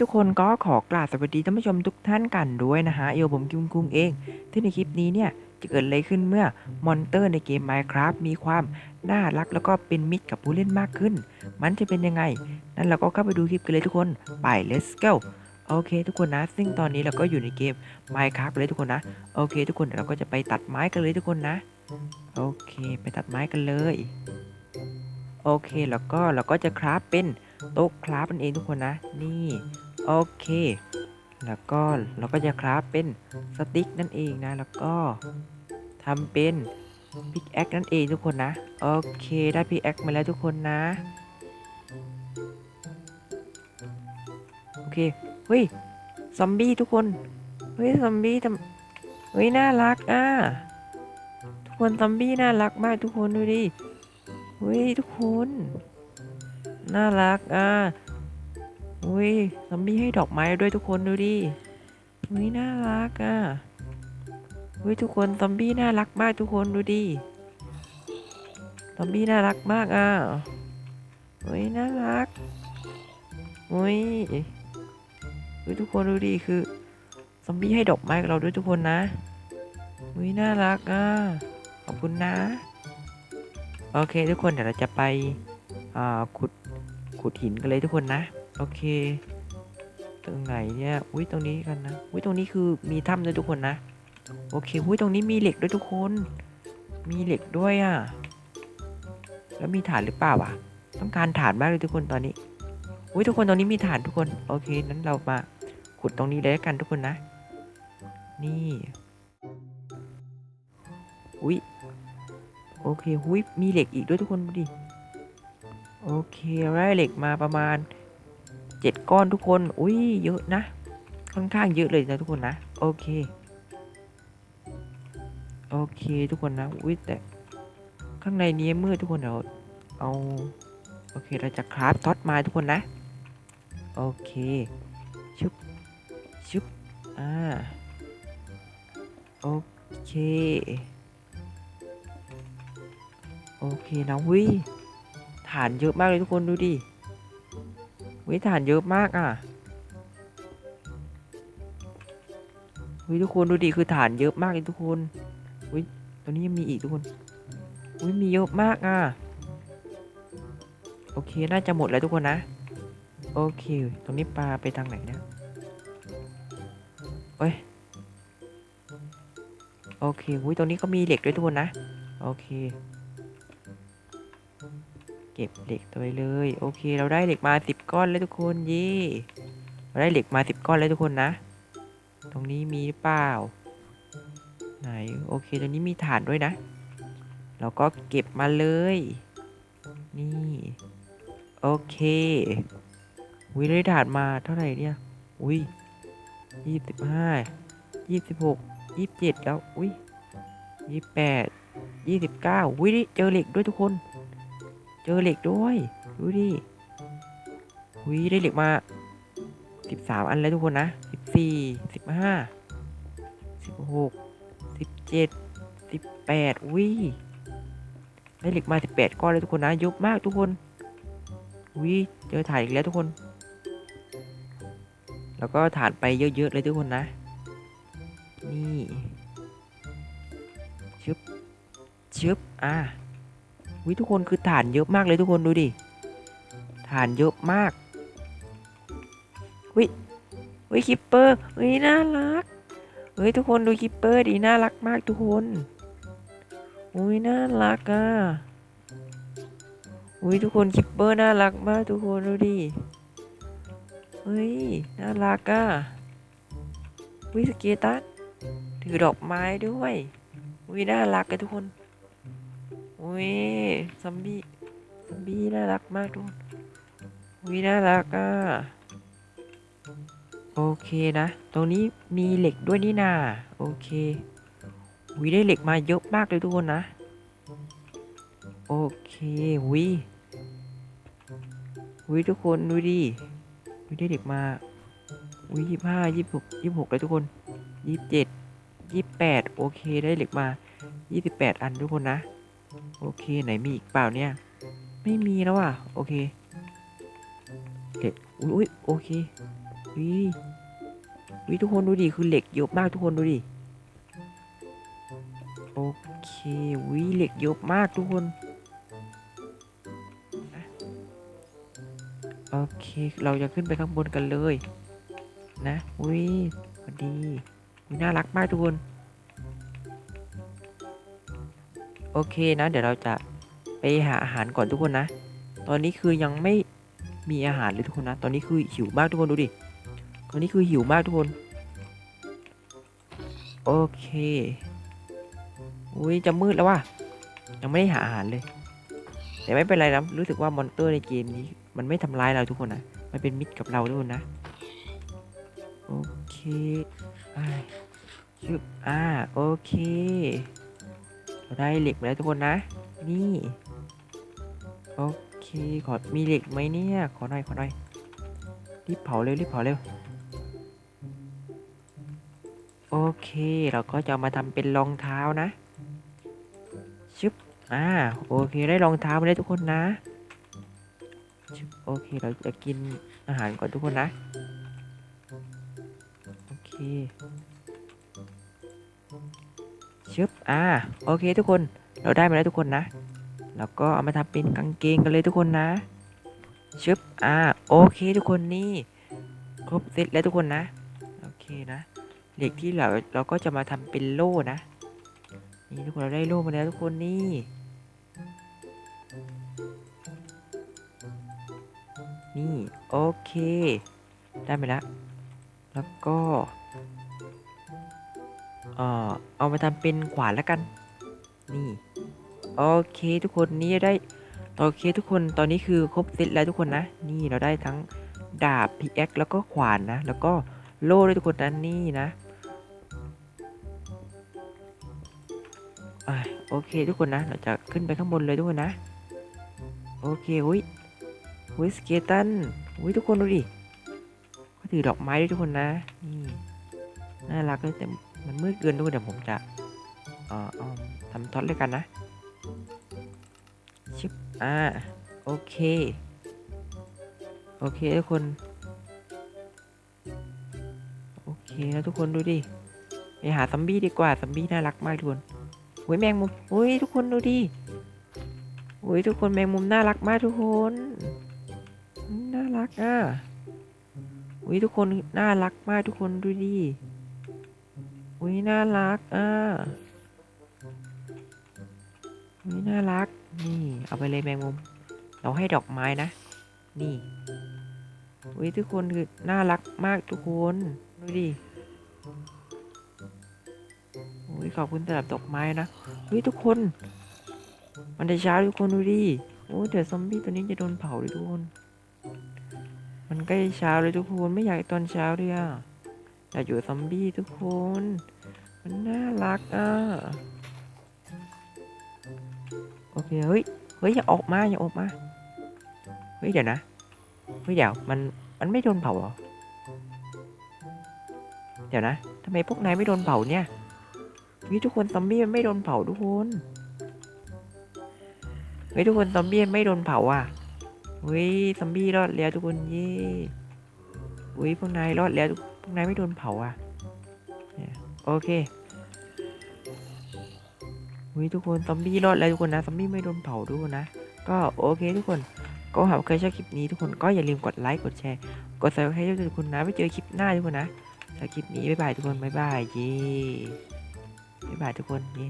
ทุกคนก็ขอกราบสวัสดีท่านผู้ชมทุกท่านกันด้วยนะฮะเอวผมกิมคุงเอง ที่ในคลิปนี้เนี่ยจะเกิดอะไรขึ้นเมื่อมอนเตอร์ในเกม Minecraft มีความน่ารักแล้วก็เป็นมิตรกับผู้เล่นมากขึ้น มันจะเป็นยังไง นั้นเราก็เข้าไปดูคลิปกันเลยทุกคน ไป let's go โอเคทุกคนนะ ซึ่งตอนนี้เราก็อยู่ในเกม Minecraft เลยทุกคนนะ โอเค ทุกคนเดี๋ยวเราก็จะไปตัดไม้กันเลยทุกคนนะ โอเค ไปตัดไม้กันเลย โอเคแล้วก็เราก็จะคราฟเป็น โต๊ะคราฟนั่นเองทุกคนนะ นี่โอเค แล้วก็เราก็จะคราฟเป็นสติ๊กนั่นเองนะ แล้วก็ทำเป็นพิกแอคนั่นเองทุกคนนะ โอเคได้พิกแอคมาแล้วทุกคนนะ โอเค เฮ้ย ซอมบี้ทุกคน เฮ้ย ซอมบี้ทำเฮ้ย น่ารักอะ ทุกคน ซอมบี้น่ารักมากทุกคนดูดิ เฮ้ย ทุกคน น่ารักอะอุ้ยซอมบี้ให้ดอกไม้ด้วยทุกคนดูดิอุ้ยน่ารักอะอุ้ยทุกคนซอมบี้น่ารักมากทุกคนดูดิซอมบี้น่ารักมากอะอุ้ยน่ารักอุ้ยอุ้ยทุกคนดูดิคือซอมบี้ให้ดอกไม้กับเราด้วยทุกคนนะอุ้ยน่ารักอะขอบคุณนะ โอเคทุกคนเดี๋ยวเราจะไปอ่าขุด ขุดหินกันเลยทุกคนนะ โอเค ตรงไหนเนี่ยอุ้ยตรงนี้กันนะอุ้ยตรงนี้คือมีถ้ำด้วยทุกคนนะ โอเคอุ้ยตรงนี้มีเหล็กด้วยทุกคน มีเหล็กด้วยอะ แล้วมีฐานหรือเปล่าอะ ต้องการฐานมากเลยทุกคนตอนนี้อุ้ยทุกคนตรงนี้มีฐานทุกคน โอเคนั้นเรามาขุดตรงนี้เลยกันทุกคนนะ นี่อุ้ยโอเคอุ้ยมีเหล็กอีกด้วยทุกคนดูดิ โอเคได้เหล็กมาประมาณเจ็ดก้อนทุกคน อุ้ยเยอะนะ ค่อนข้างเยอะเลยนะทุกคนนะ โอเค โอเคทุกคนนะ อุ้ยแต่ข้างในนี้มืดทุกคนเดี๋ยวเอา โอเคเราจะคราฟท็อตมาทุกคนนะ โอเค ชุบ ชุบ อ่า โอเค โอเคนะวิ ฐานเยอะมากเลยทุกคนดูดิวิฐานเยอะมากอะวิทุกคนดูดิคือฐานเยอะมากเลยทุกคนวิตรงนี้ยังมีอีกทุกคนวิมีเยอะมากอะโอเคน่าจะหมดแล้วทุกคนนะ โอเค ตรงนี้ปลาไปทางไหนนะเอ้ยโอเควิตรงนี้ก็มีเหล็กด้วยทุกคนนะ โอเค เก็บเหล็กตัวไปเลย โอเค เราได้เหล็กมาสิบก้อนแล้วทุกคนเย่เราได้เหล็กมาสิบก้อนแล้วทุกคนนะ ตรงนี้มีหรือเปล่า ไหน โอเคตรงนี้มีฐานด้วยนะ เราก็เก็บมาเลย นี่ โอเควิได้ฐานมาเท่าไหร่เนี่ย อุ้ยยี่สิบห้ายี่สิบหกยี่สิบเจ็ดแล้ว อุ้ยยี่สิบแปดยี่สิบเก้าอุ้ยเจอเหล็กด้วยทุกคน เจอเหล็กด้วย ดูดิหุยได้เหล็กมาสิบสามอันแล้วทุกคนนะสิบสี่สิบห้าสิบหกสิบเจ็ดสิบแปดอุ้ยได้เหล็กมาสิบแปดก้อนเลยทุกคนนะเยอะมากทุกคนอุ้ยเจอถ่านอีกแล้วทุกคน แล้วก็ถ่านไปเยอะๆเลยทุกคนนะ นี่ชึบชึบอะ วิทุกคนคือฐานเยอะมากเลยทุกคนดูดิฐานเยอะมากวิวิคิปเปอร์วิน่ารักเฮ้ยทุกคนดูคิปเปอร์ดีน่ารักมากทุกคนอุ้ยน่ารักอะอุ้ยทุกคนคิปเปอร์น่ารักมากทุกคนดูดิเฮ้ยน่ารักอะวิสเกตัสถือดอกไม้ด้วยวิน่ารักเลยทุกคน อุ้ยซอมบี้ซอมบี้น่ารักมากทุกคนอุ้ยน่ารักอะโอเคนะ ตรงนี้มีเหล็กด้วยนี่นาโอเคอุ้ยได้เหล็กมาเยอะมากเลยทุกคนนะ โอเคอุ้ยอุ้ยทุกคนดูดิอุ้ยได้เหล็กมาอุ้ยยี่ห้ายี่หกยี่หกเลยทุกคนยี่สิบเจ็ดยี่แปดโอเคได้เหล็กมายี่สิบแปดอันทุกคนนะ โอเคไหนมีอีกเปล่าเนี่ย ไม่มีแล้วอะ โอเคเด็ดอุ้ยอุ้ยโอเควิวิทุกคนดูดิคือเหล็กเยอะมากทุกคนดูดิโอเควิเหล็กเยอะมากทุกคนโอเคเราจะขึ้นไปข้างบนกันเลย นะวิพอดีวิน่ารักมากทุกคน โอเคนะ เดี๋ยวเราจะไปหาอาหารก่อนทุกคนนะ ตอนนี้คือยังไม่มีอาหารเลยทุกคนนะ ตอนนี้คือหิวมากทุกคนดูดิ ตอนนี้คือหิวมากทุกคน โอเค อุ้ยจะมืดแล้วว่ะ ยังไม่ได้หาอาหารเลย แต่ไม่เป็นไรนะ รู้สึกว่ามอนเตอร์ในเกมนี้ มันไม่ทำร้ายเราทุกคนนะ มันเป็นมิตรกับเราทุกคนนะ โอเคอ่าชึบอ่า โอเค เราได้เหล็กมาแล้วทุกคนนะ นี่ โอเค ขอ มีเหล็กไหมเนี่ย ขอหน่อย ขอหน่อย รีบเผาเร็ว รีบเผาเร็ว โอเค เราก็จะมาทำเป็นรองเท้านะ ชึบ อ่า โอเค ได้รองเท้ามาแล้วทุกคนนะชึบโอเค เราจะกินอาหารก่อนทุกคนนะ โอเค ชึบอ่าโอเคทุกคนเราได้มาแล้วทุกคนนะ แล้วก็เอามาทำเป็นกางเกงกันเลยทุกคนนะชึบอ่าโอเคทุกคนนี่ครบเสร็จแล้วทุกคนนะโอเคนะเหล็กที่เราเราก็จะมาทำเป็นโล่นะนี่ทุกคนเราได้โล่มาแล้วทุกคนนี่นี่โอเค ได้ไปแล้ว แล้วก็ เอ่อเอามาทำเป็นขวานแล้วกัน นี่ โอเคทุกคนนี่ได้ โอเคทุกคนตอนนี้คือครบเซตแล้วทุกคนนะ นี่เราได้ทั้งดาบพิกแอคแล้วก็ขวานนะ แล้วก็โล่ด้วยทุกคนนะนี่นะอะโอเคทุกคนนะ เราจะขึ้นไปข้างบนเลยทุกคนนะ โอเคอุ้ยอุ้ยสเกตันอุ้ยทุกคนดูดิเขาถือดอกไม้ด้วยทุกคนนะ นี่ น่ารักเลยแต่ มันมืดเกินทุกคนเดี๋ยวผมจะ เอ่อเอาทำท็อตเลยกันนะ ชิป อ่า โอเค โอเคทุกคน โอเคแล้วทุกคนดูดิ ไปหาซัมบี้ดีกว่าซัมบี้น่ารักมากทุกคนโอ้ยแมงมุมโอ้ยทุกคนดูดิโอ้ยทุกคนแมงมุมน่ารักมากทุกคน น่ารักอะโอ้ยทุกคนน่ารักมากทุกคนดูดิ อ้ยน่ารักอะโอ้ยน่ารัก นี่ เอาไปเลยแมงมุม เราให้ดอกไม้นะ นี่อุ้ยทุกคนคือน่ารักมากทุกคน ดูดิอุ้ยขอบคุณสำหรับดอกไม้นะอุ้ยทุกคน มันจะเช้าทุกคนดูดิ โอ้เดี๋ยวซอมบี้ตัวนี้จะโดนเผาเลยทุกคน มันใกล้เช้าเลยทุกคน ไม่อยากตอนเช้าเลยอะ อยากอยู่กับซอมบี้ทุกคน มันน่ารักอะ โอเค เฮ้ย เฮ้ย อย่าออกมา อย่าออกมา เฮ้ย เดี๋ยวนะ เฮ้ย เดี๋ยว มัน มันไม่โดนเผาเหรอ เดี๋ยวนะทำไมพวกนายไม่โดนเผาเนี่ยวิทุกคนซอมบี้มันไม่โดนเผาทุกคนเฮ้ยทุกคนซอมบี้ไม่โดนเผาอะเฮ้ยซอมบี้รอดแล้วทุกคนเย้เฮ้ยพวกนายรอดแล้ว พวกนายไม่โดนเผาอะเนี่ยโอเคอุ้ยทุกคนซอมบี้รอดแล้วทุกคนนะซอมบี้ไม่โดนเผาทุกคนะ ก็โอเคทุกคนก็หากใครชอบคลิปนี้ทุกคนก็อย่าลืมกดไลค์กดแชร์กดซับสไครต์ด้วยทุกคนนะไว้เจอคลิปหน้าทุกคนนะสำหรับคลิปนี้บ๊ายบายทุกคนบ๊ายบายเย้บ๊ายบายทุกคนเย้